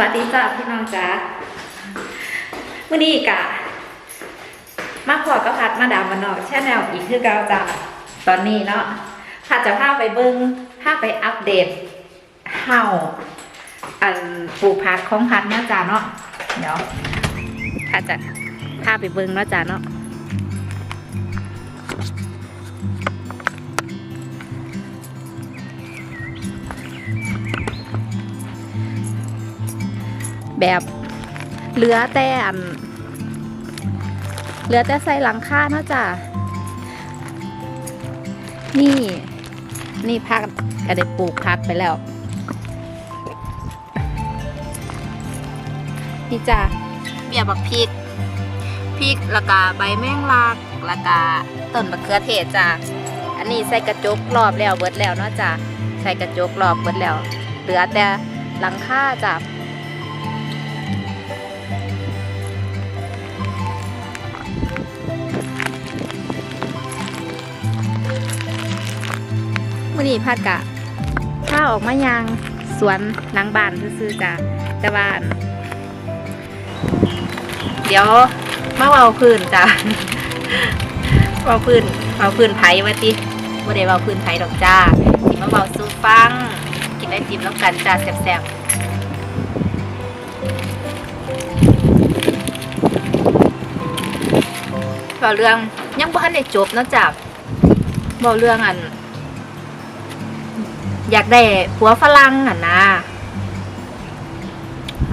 วัสดีจ้าพี่น้องจ้ามื่อนี้กะ มาพอกับพัดมาดามมันนอกแช่แนวอีกคือเกาจ้าตอนนี้เนาะพัดจะพาไปเบิ้งพาไปอัปเดตเฮาอันปลูกพักของพัดเนาะจ้าเนาะเดี๋ยวพัดจะพาไปเบิ้งเนาะจ้าเนาะ แบบเหลือแต่อันเหลือแต่ใส่หลังคาเนาะจ้านี่ นี่พักก็ได้ปลูกพักไปแล้ว นี่จ้าเบียบักพริกพริกล้วก็ใบแมงลักล้วก็ต้นมะเขือเทศจ้าอันนี้ใส่กระจกรอบแล้วเบิดแล้วเนาะจ้าใส่กระจกรอบเบิดแล้ว เหลือแต่หลังคาจ้า มื่อนี้พัดกะถ้าออกมายางสวนหลังบ้านซื่อๆจ้ะแต่ว่าน เดี๋ยวมาเว้าพื้นจ้ะเว้าพื้นเว้าพื้นไผ่ว่าติบ่ได้เว้าพื้นไผ่ดอกจ้าสิมาเว้าสู่ฟัง กินไอติมแล้วกันจ้าแซ่บๆเว้าเรื่องยังบ่ทันได้จบนะจ้ะเว้าเรื่องอัน อยากได้ผัวฝรั่งอะนะ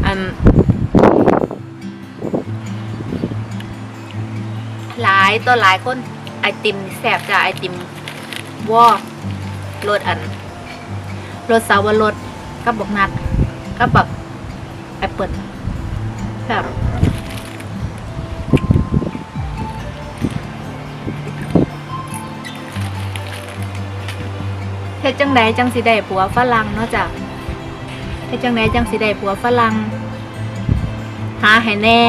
อันหลายตัวหลายคนไอติมแสบจ้ะไอติมวอกรสอันรสสาวรสกับบอกนัดกับแบบแอปเปิลแบบ ฮ็ดจังไดจังสิได้ผัวฝรั่งเนาะจ้ะเฮ็ดจังไดจังสิได้ผัวฝรั่งหาให้แน่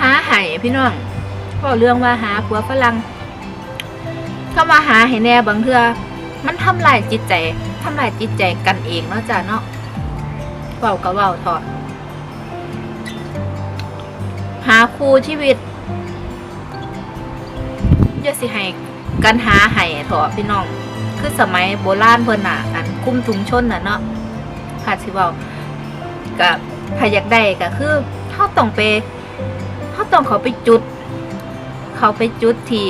หาให้พี่น้องก็เรื่องว่าหาผัวฝรั่งเข้ามาหาให้แน่บางเทื่อมันทำลายจิตใจทำลายจิตใจกันเองเนาะจ้ะเนาะเว้าก็เว้าถอะหาคู่ชีวิต อย่าสิให้กันหาให้ถอพี่น้อง คือสมัยโบราณเพิ่นน่ะอันคุ้มถุงชนน่ะเนาะค่ะสิเว้าก็ถ้าอยากได้ก็คือเฮาต้องไปเขาต้องเขาไปจุด เขาไปจุดที่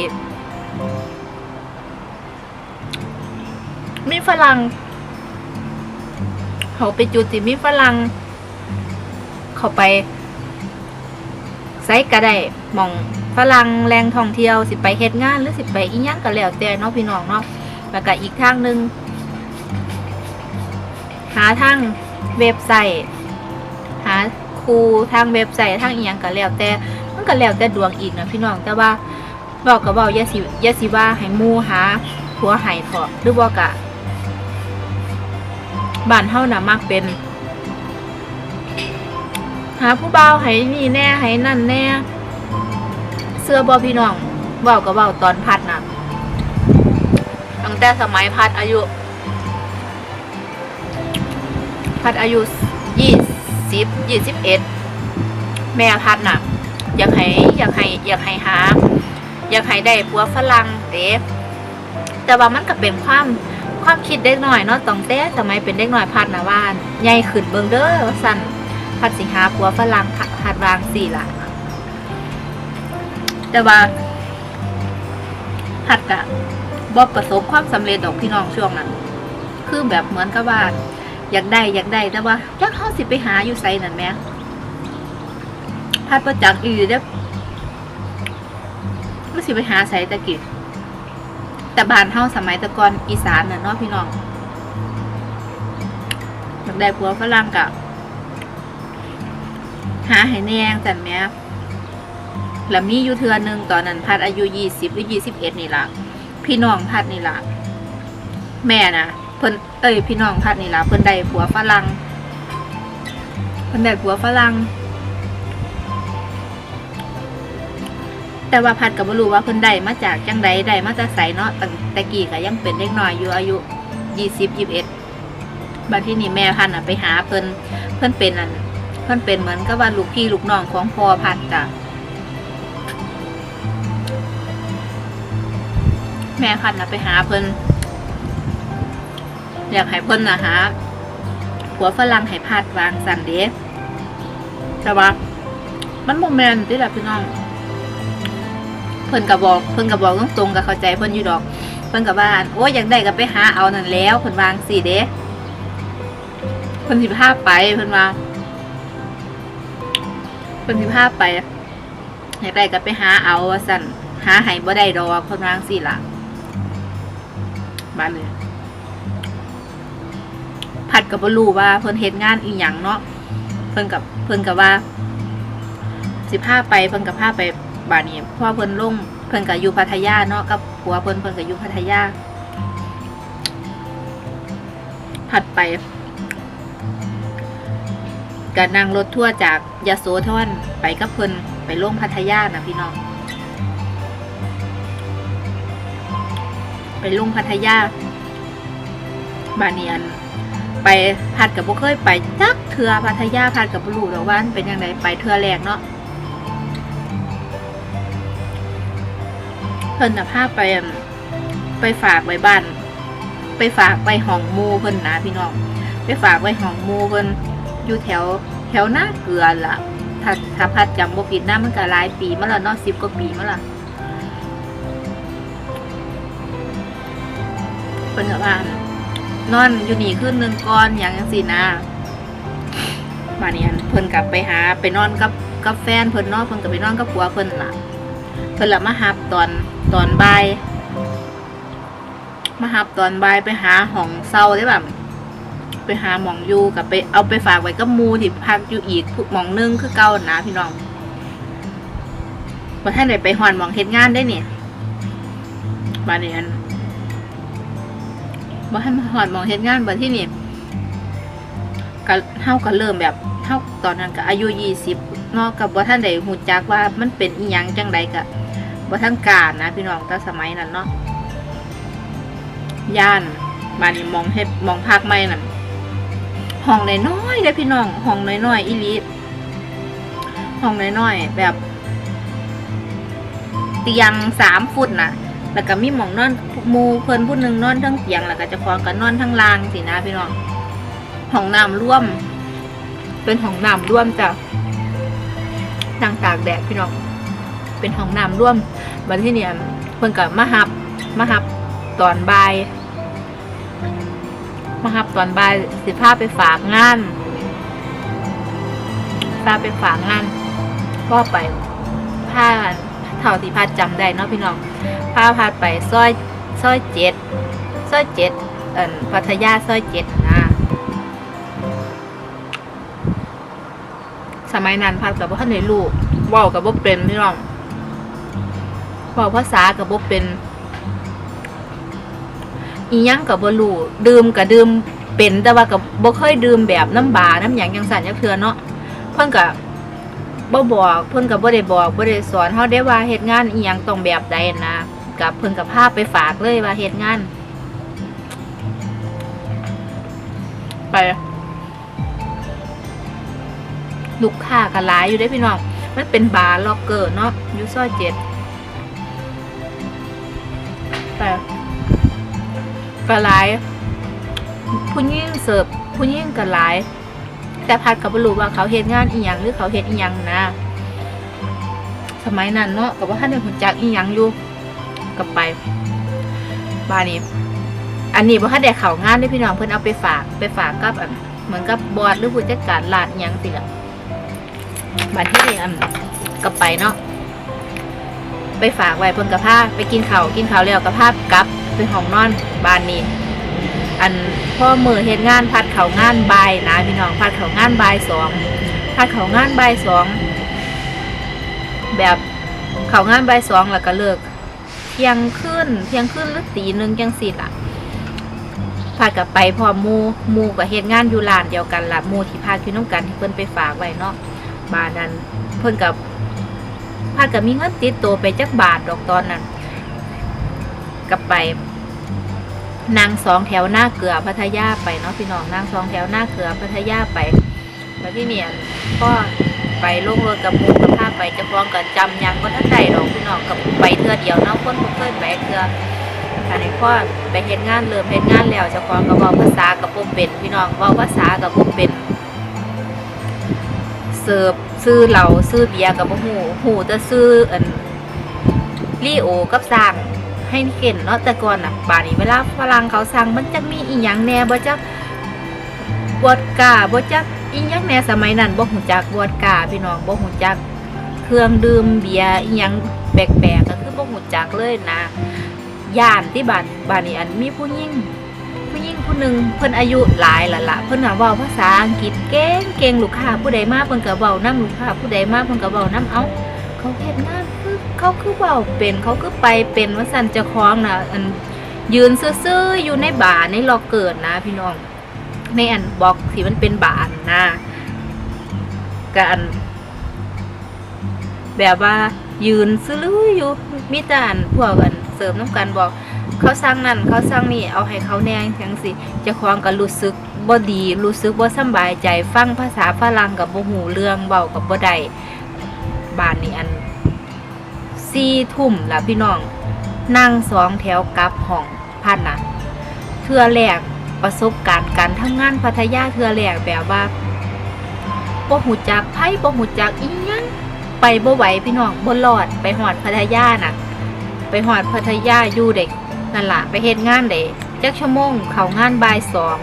มีฝรั่งเขาไปจุดที่มีฝรั่งเขาไปไซก็ได้มอง ฝรั่งแรงท่องเที่ยวสิไปเฮ็ดงานหรือสิไปอีหยังก็แล้วแต่เนาะพี่น้องเนาะแล้วก็อีกทางหนึ่งหาทางเว็บไซต์หาครูทางเว็บไซต์ทางอีหยังก็แล้วแต่มันก็แล้วแต่ดวงอีกนะพี่น้องแต่ว่าบอกกับบอกยาสิยาสิว่าให้หมู่หาผัวห้เถอะหรือว่ากะบ้านเฮาน่ะมักเป็น หาผู้บ่าวให้นี่แน่ให้นั่นแน่ เสื้อบ่พี่น้องเว้ากับเว้าตอนพัดน่ะตั้งแต่สมัยพัดอายุ พัดอายุยี่สิบยี่สิบเอ็ดแม่พัดน่ะ อยากให้อยากให้อยากให้หา อยากให้ได้ผัวฝรั่งเด้แต่ว่ามันก็เป็นความความคิดเด็กหน่อยเนาะตองแต่สมัยเป็นเด็กหน่อยพัดนะว่าใหญ่ขึ้นเบิงเด้อสั่นพัดสิหาผัวฝรั่งพัดวางสี่ล่ะ แต่ว่าพัดกะบ่ประสบความสำเร็จดอกพี่น้องช่วงนั้น คือแบบเหมือนกับว่า อยากได้อยากได้แต่ว่าจักเฮาสิไปหาอยู่ไสนั่นแหมพัดประจักษ์อีเด้อมันสิไปหาใสตะกิดแต่บ้านเฮาสมัยตะกอนอีสานน่ะเนาะพี่น้องอยากได้ผัวฝรั่งกะหาให้แนงแต่แม่ แล้วมีอยู่เทือหนึงตอนนั้นพัดอายุยี่สิบหรือยี่สิบเอ็ดนี่ละพี่น้องพัดนี่ละแม่น่ะเพิ่นเอ้ยพี่น้องพัดนี่ละเพิ่นได้ผัวฝรั่งเพิ่นได้ผัวฝรั่งแต่ว่าพัดกับบรู้ว่าเพิ่นได้มาจากจังใดได้มาจากไสเนาะตั้งแต่กี้ก็ยังเป็นเด็กน้อยอยู่อายุยี่สิบยี่สิบเอ็ดบัดที่นี่แม่พันอะไปหาเพิ่นเพิ่นเป็นอันเพิ่นเป็นเหมือนกับว่าลูกพี่ลูกน้องของพ่อพันจ้ะ แม่พันธุ์อะไปหาเพิ่นอยากให้เพิ่นน่ะหาผัวฝรั่งให้พัดวางสันเดแต่ว่ามันโมแมนที่ละพี่น้อง เพิ่นก็บอก เพิ่นก็บอกตรงๆกับเข้าใจเพิ่นอยู่ดอก เพิ่นก็ว่าโอ้ยอยากได้ก็ไปหาเอานั่นแล้วเพิ่นวางสิเด้เพิ่นสิพาไปเพิ่นว่าเพิ่นสิพาไปอยากได้ก็ไปหาเอาว่าสั่นหาให้บ่ได้ดอกเพิ่นวางสิล่ะ บ้านเลยผัดกับบรูว่าเพิ่นเฮ็ดงานอีหยังเนาะเพิ่นกับเพิ่นกับว่า สิพาไปเพิ่นกับพาไปบ้านนี้เพราะว่าเพิ่นลงเพิ่นก็อยู่พัทยาเนาะกับผัวเพิ่นเพิ่นก็อยู่พัทยา ผัดไปก็นั่งรถทั่วจากยะโสธรไปกับเพิ่นไปลงพัทยานะพี่น้อง ไปลุงพัทยาบานเนียน ไปพัดกับบ่เคยไปจักเทือพัทยาพัดกับบ่รู้ดอว่ามันเป็นยังไงไปเทือแรกเนาะเพิ่นน่ะพาไปไปฝากไว้บ้าน ไปฝากไว้ห้องมูเพิ่นนะพี่น้อง ไปฝากไว้ห้องมูเพิ่นอยู่แถวแถวหน้าเกลือล่ะถ้าถ้าพัดจำบ่ผิดนะมันก็หลายปีมาแล้วเนาะ10กว่าปีมาแล้ว เพิ่นก็ว่านอนอยู่นี่คืนหนึงก่อนหยังจังซี่นะบาดนี้อั่นเพิ่นกลับไปหาไปนอนกับกับแฟนเพิ่นนาะเพิ่นก็ไปนอนกับผัวเพิ่นละเพิ่นละมาหับตอนตอนบ่ายมาหับตอนบ่ายไปหาห้องเศร้าได้แบบไปหาหมองอยู่กับไปเอาไปฝากไว้กับมูที่พักอยู่อีกหมองนึงคือเก่านะพี่น้องบ่ท่านได้ไปหอนหมองเฮ็ดงานได้เนี่ยบาดนี้อัน บ่ท่านมาหอนหมองเฮ็ดงานบัดที่นี่ก็เฮาก็เริ่มแบบเฮาตอนนั้นก็อายุ20เนาะกับบ่ท่านได้หูจักว่ามันเป็นอีหยังจังใดกะบ่ท่านการนะพี่น้องแต่สมัยนั้นเนาะย่านบ้านนี้มองเฮ็ดมองภาคใหม่นั่นห้องน้อยๆเด้อพี่น้องห้องน้อยๆอีหลีห้องน้อยๆแบบเตียงสามฟุตน่ะ แล้วก็มีหมองนอนมูเพิ่นผู้หนึ่งนอนทั้งเตียง แล้วก็จะพร้าขอมก็นอนทั้งลางสินะพี่น้องห้องน้ำร่วม เป็นห้องน้ำร่วมจ้ะนั่งตากแดดพี่น้อง เป็นห้องน้ำร่วมวันที่เนี่ยเพิ่นกับมาหับมาหับตอนบ่ายมาหับตอนบ่ายสิพาไปฝากงานพาไปฝากงานก็ไปพา เท่าที่พาจำได้เนาะพี่น้องพาพาไปซอยซอยเจ็ดซอยเจ็ดเอ่อพัทยาซอยเจ็ดนะสมัยนั้นพัดกับว่าท่านในลูกว่ากับว่าเป็นพี่น้องว่าภาษากับว่าเป็นอีหยังกับว่ารู้ดื่มกับดื่มเป็นแต่ว่ากับบ่เคยดื่มแบบน้ำบาน้ำหยังยังสั่นยังเทือเนาะเพิ่นกับ บ่บอกเพิ่นกับบ่ได้บอกบ่ได้สอนเฮาได้ว่าเฮ็ดงานอีหยังต้องแบบใดนะกับเพิ่นกับพาไปฝากเลยว่าเฮ็ดงาน ไปลูกค้าก็หลายอยู่ได้อพี่น้อง มันเป็นบาร์ล็อกเกอร์เนาะอยูซอยเจ็ดแต่ก็หลายผู้ยิ่งเสิร์ฟผู้ยิ่งก็หลาย แต่พัดกับบรู้ว่าเขาเฮ็ดงานอีหยังหรือเขาเฮ็ดอีหยังนะ สมัยนั้นเนาะกับว่าท่านได้หุ่นจักอีหยังอยู่กับไปบ้านนี้ อันนี้บ่ทันได้เขางานเด้พี่น้องเพิ่นเอาไปฝากไปฝากกับอันเหมือนกับบอดหรือผู้จัดการร้านอีหยังสิละบัดที่นี่อันก็ไปเนาะไปฝากไว้เพิ่นกับผ้าไปกินเขากินเขาแล้วกับผ้ากลับไปห้องนอนบ้านนี้ อันพ่อมือเฮ็ดงานพัดเขางานบายนะพี่น้องพัดเขางานบายสองพัดเขางานบายสองแบบเขางานบายสองแล้วก็เลิกเที่ยงคืนเที่ยงคืนหรือตีหนึ่งจังสิล่ะพัดกับไปพอมูมูกับเฮ็ดงานอยู่ร้านเดียวกันละมูที่พักอน้ำกันที่เพิ่นไปฝากไว้เนาะบานั้นเพิ่นกับพากับมีเงินติดตัวไปจักบาทดอกตอนนั้นกลับไป นางสองแถวหน้าเกลือพัทยาไปเนาะพี่น้องนางสองแถวหน้าเกลือพัทยาไปแล้วที่เนี่ยก็ไปลงรถกับมูกับผ้าไปจะฟ้องกับจำยังก็ท่านใดดอกพี่น้องกับไปเทือเดียวเนาะคนบ่เคยไปเทืออันนี้อไปเฮ็ดงานเริ่มเฮ็ดงานแล้วเจะฟ้าของกับว้าภาษากับบ่เป็นพี่น้องว้าภาษากับบ่เป็นเสิร์ฟซื้อเหล้าซื้อเบียร์กับบ่ฮู้ฮู้แต่ซื้ออันลีโอกับสร้าง ให้เห็นเนาะแต่ก่อนน่ะป่านนี้เวลาฝรั่งเขาสั่งมันจะมีอีหยังแหน่บ่จักวอดกาบ่จักอีหยังแหน่สมัยนั้นบ่ฮู้จักวอดกาพี่น้องบ่ฮู้จัก เครื่องดื่มเบียร์อีหยังแปลกๆก็คือบ่ฮู้จักเลยนะย่านที่บ้านบ้านนี้อันมีผู้หญิงผู้หญิงผู้หนึ่งเพิ่นอายุหลายละละเพิ่นน่ะเว้าภาษาอังกฤษเก่งเก่งลูกค้าผู้ใดมาเพิ่นก็เว้านํลูกค้าผู้ใดมาเพิ่นก็เว้านํเอ้าเขาเฮ็ดงานคือ เขาคือเว้าเป็นเขาคือไปเป็นว่าซั่นเจ้าของนะอันยืนซื่อๆอยู่ในบาในล็อเกิดนะ พี่น้องในอันบ็อกที่มันเป็นบาร์นะกันแบบว่ายืนซื่อๆอยู่มีแต่อันพวกอันเสริมน้ำกันบอกเขาสั่งนั่นเขาสั่งนี่เอาให้เขาแน่จังสิจะควงก็รู้สึกบ่ดีรู้สึกบ่สบายใจ ฟังภาษาฝรั่งกับบ่หูเรื่องเบากับบ่ได้บานนี้อัน สี่ทุ่มล่ะพี่น้อง นั่งสองแถวกลับห้องพันนะเทื่อแรกประสบการณ์การทำงานพัทยาเทื่อแรกแบบว่าบ่หูจักไผบ่หูจักอีหยังไปบ่ไหวพี่น้องบ่รอดไปหอดพัทยาน่ะ ไปหอดพัทยาอยู่เด็กนั่นล่ะไปเฮ็ดงานได้จักชั่วโมงเข้างานบ่ายสอง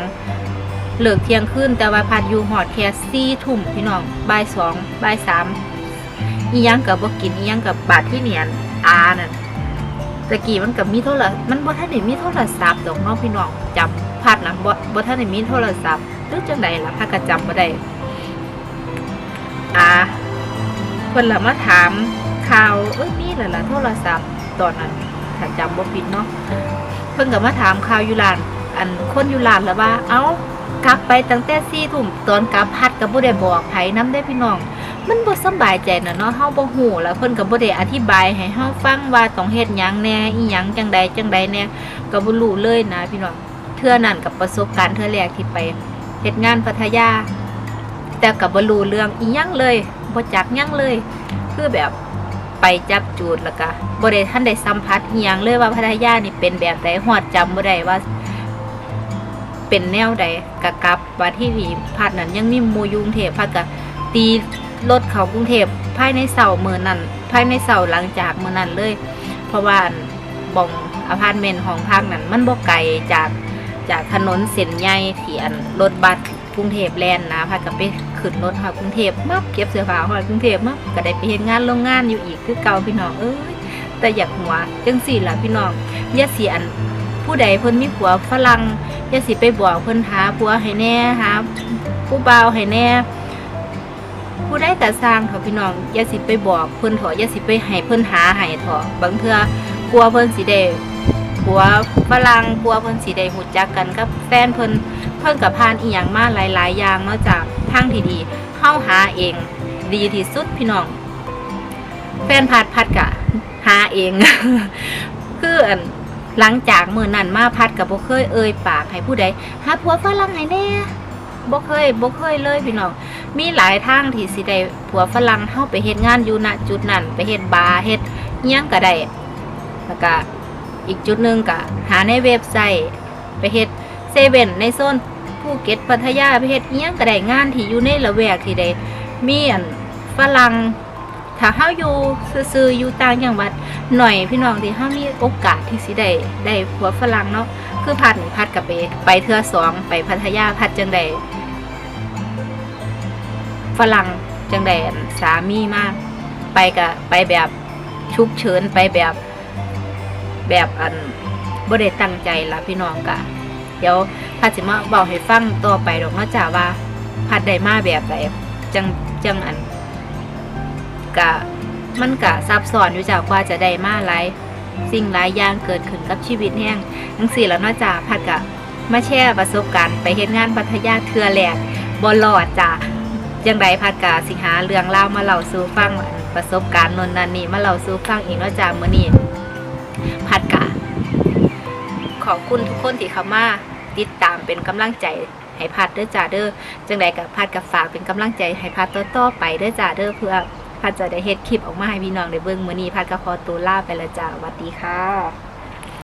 เลิกเที่ยงคืนแต่ว่าพัดอยู่หอดแค่สี่ทุ่มพี่น้องบ่ายสองบ่ายสาม อียังกับบ่กินอียังกับบาดที่เนียนอานั่นตะกี้มันกับมีโทรมันบ่ทันได้มีโทรศัพท์ดอกน้องพี่น้องจำพัดนะบ่บ่ทันได้มีโทรศัพท์หรือจังใดล่ะพัดก็จำบ่ได้อาเพิ่นละมาถามข่าวเอ้ยมีแล้วล่ะโทรศัพท์ตอนนั้นถ้าจำบ่ผิดเนาะเพิ่นก็มาถามข่าวอยู่ร้านอันคนอยู่ร้านแล้วว่า เอ้ากลับไปตั้งแต่สี่ทุ่มตอนกลับพัดก็บ่ได้บอกไผนำได้พี่น้อง มันบ่สบายใจนะเนาะเฮาบ่ฮู้แล้วเพิ่นก็บ่ได้อธิบายให้เฮาฟังว่าต้องเฮ็ดหยังแน่อีหยังจังใดจังใดแน่ก็บ่รู้เลยนะพี่น้องเทื่อนั้นกับประสบการณ์เทื่อแรกที่ไปเฮ็ดงานพัทยา แต่ก็บ่รู้เรื่องอีหยังเลยบ่จักหยังเลย คือแบบไปจับจูดแล้วก็บ่ได้ท่านได้สัมผัสอีหยังเลยว่าพัทยานี่เป็นแบบใดฮอดจำบ่ได้ว่าเป็นแนวใดกะกลับว่าที่นี่พัดนั้นยังมีหมู่ยุงเทพพัดก็ตี รถเขากรุงเทพภายในเสาร์มื้อนั้นภายในเสาร์หลังจากมื้อนั้นเลย เพราะว่าบ่องอพาร์ตเมนต์ของพักนั้นมันบ่ไกลจากจากถนนเส้นใหญ่ที่อันรถบัสกรุงเทพแลนนะพัดก็ไปขึ้นรถฮอกรุงเทพมาเก็บเสื้อผ้าฮอกรุงเทพมาก็ได้ไปเฮ็ดงานโรงงานอยู่อีกคือเก่าพี่น้องเอ้ยแต่อยากหัวจังสี่ล่ะพี่น้องอย่าสิอันผู้ใดเพิ่นมีผัวฝรั่งอย่าสิไปบอกเพิ่นหาผัวให้แน่หาผู้บ่าวให้แน่ ผู้ใดแต่สร้างเถอะพี่น้องอย่าสิไปบอกเพิ่นเถอะอย่าสิไปให้เพิ่นหาให้เถอะบางเทื่อกลัวเพิ่นสิได้ผัวฝรั่งกลัวเพิ่นสิได้หูจักกันกับแฟนเพิ่นเพิ่นกับพานอีหยังมาหลาย ๆ อย่างนาะจากทางที่ดีเฮาหาเอง ดีที่สุดพี่น้อง แฟนพัดพัดกะหาเองคืออันหลังจากเมื้อนั้นมาพัดกับบ่เคยเอ่ยปากให้ผู้ใดหาผัวฝรั่งให้แน่บ่เคยบ่เคยเลยพี่น้อง มีหลายทางที่สิได้ผัวฝรั่งเฮาไปเฮ็ดงานอยู่ณจุดนั้นไปเฮ็ดบาร์เฮ็ดอิหยังก็ได้แล้วก็อีกจุดหนึ่งก็หาในเว็บไซต์ไปเฮ็ดเซเว่นในโซนภูเก็ตพัทยาไปเฮ็ดอิหยังก็ได้งานที่อยู่ในละแวกที่ได้มีอันฝรั่งถ้าเฮาอยู่ซื่อๆอยู่ต่างจังหวัดหน่อยพี่น้องที่เฮามีโอกาสที่สิได้ได้ผัวฝรั่งเนาะคือพัดพัดกับไปไปเทือสองไปพัทยาพัดจังได ฝรั่งจังแดนสามีมาก ไปกับไปแบบชุกเฉินไปแบบแบบอันบ่ได้ตั้งใจละพี่น้องกะ เดี๋ยวพัดสิมาบอกให้ฟังต่อไปดอกนาะจ้าว่าพัดได้มาแบบไหนจังจังอันกะมันกะซับซ้อนอยู่จากว่าจะได้มาหลายสิ่งหลายอย่างเกิดขึ้นกับชีวิตแห้งทั้งสี่แล้วนาะจ้าพัดกะมาแชร์ประสบการณ์ไปเฮ็ดงานพัทยาเทือแหลกบ่รอดจ้า จังไดพัดกาสิหาเรื่องเล่ามาเล่าสู่ฟังประสบการณ์นนนันนี่มาเล่าสู่ฟังอีกนาะจากมื้อนี้พัดกาขอบคุณทุกคนที่เข้ามาติดตามเป็นกำลังใจให้พัดเด้อจ้าเด้อจังใดกับพัดกับฝากเป็นกำลังใจให้พัดต่อๆไปเด้อจ้าเด้อเพื่อพัดจะได้เฮ็ดคลิปออกมาให้พี่น้องได้เบิ่งมื้อนี้พัดก็ขอตัวลาไปและจ้าสวัสดีค่ะ